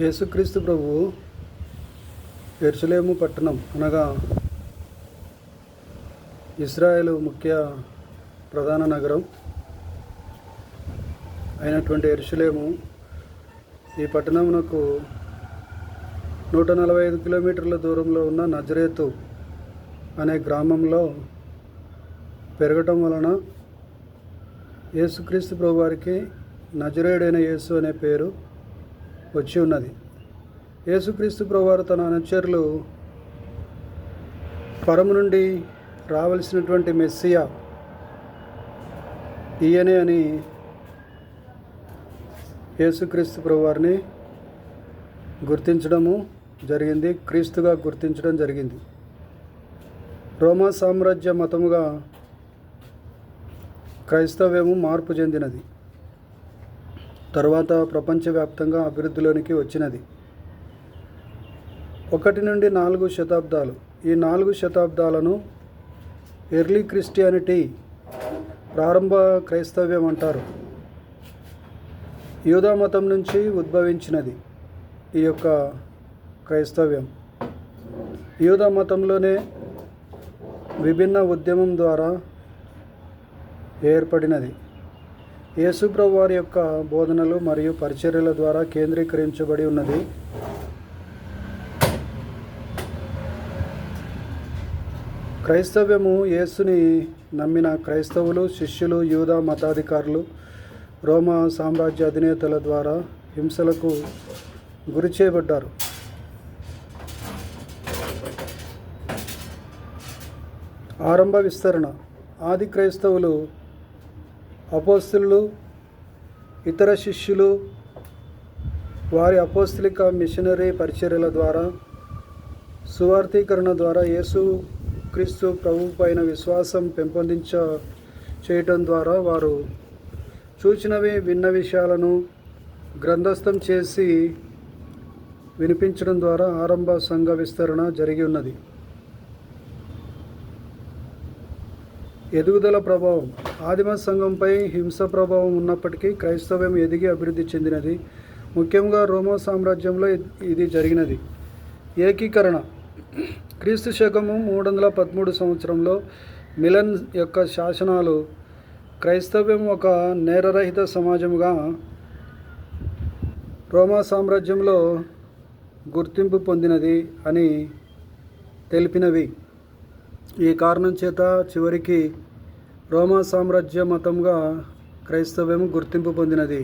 యేసుక్రీస్తు ప్రభువు ఎరుసలేము పట్టణం అనగా ఇస్రాయేల్ ముఖ్య ప్రధాన నగరం అయినటువంటి ఎరుసలేము. ఈ పట్టణమునకు నూట నలభై ఐదు కిలోమీటర్ల దూరంలో ఉన్న నజరేతు అనే గ్రామంలో పెరగటం వలన యేసుక్రీస్తు ప్రభువారికి నజరేడైన యేసు అనే పేరు వచ్చి ఉన్నది. యేసుక్రీస్తు ప్రభువారు తన అనుచరులు పరము నుండి రావలసినటువంటి మెస్సియా ఈయనే అని యేసుక్రీస్తు ప్రభువారిని గుర్తించడము జరిగింది క్రీస్తుగా గుర్తించడం జరిగింది. రోమా సామ్రాజ్య మతముగా క్రైస్తవ్యము మార్పు చెందినది. తర్వాత ప్రపంచవ్యాప్తంగా అభివృద్ధిలోనికి వచ్చినది. ఒకటి నుండి నాలుగు శతాబ్దాలు. ఈ నాలుగు శతాబ్దాలను ఎర్లీ క్రిస్టియానిటీ ప్రారంభ క్రైస్తవ్యం అంటారు. యూదా మతం నుంచి ఉద్భవించినది ఈ యొక్క క్రైస్తవ్యం. యూదా మతంలోనే విభిన్న ఉద్యమం ద్వారా ఏర్పడినది. యేసుప్రభు వారి యొక్క బోధనలు మరియు పరిచర్యల ద్వారా కేంద్రీకరించబడి ఉన్నది. క్రైస్తవ్యము యేసుని నమ్మిన క్రైస్తవులు శిష్యులు యూదా మతాధికారులు రోమా సామ్రాజ్య అధినేతల ద్వారా హింసలకు గురి చేయబడ్డారు ఆరంభ విస్తరణ. ఆది క్రైస్తవులు అపోస్తులు ఇతర శిష్యులు వారి అపోస్తలిక మిషనరీ పరిచర్యల ద్వారా సువార్థీకరణ ద్వారా యేసు క్రీస్తు ప్రభు పైన విశ్వాసం పెంపొందించ చేయటం ద్వారా వారు చూచినవి విన్న విషయాలను గ్రంథస్థం చేసి వినిపించడం ద్వారా ఆరంభ సంఘ విస్తరణ జరిగి ఉన్నది. ఎదుగుదల ప్రభావం. ఆదిమ సంఘంపై హింస ప్రభావం ఉన్నప్పటికీ క్రైస్తవ్యం ఎదిగి అభివృద్ధి చెందినది. ముఖ్యంగా రోమా సామ్రాజ్యంలో ఇది జరిగినది. ఏకీకరణ. క్రీస్తు శకము మూడు వందల పదమూడు సంవత్సరంలో మిలన్ యొక్క శాసనాలు క్రైస్తవ్యం ఒక నేరరహిత సమాజముగా రోమా సామ్రాజ్యంలో గుర్తింపు పొందినది అని తెలిపినవి. ఈ కారణం చేత చివరికి రోమా సామ్రాజ్య మతంగా క్రైస్తవ్యం గుర్తింపు పొందినది.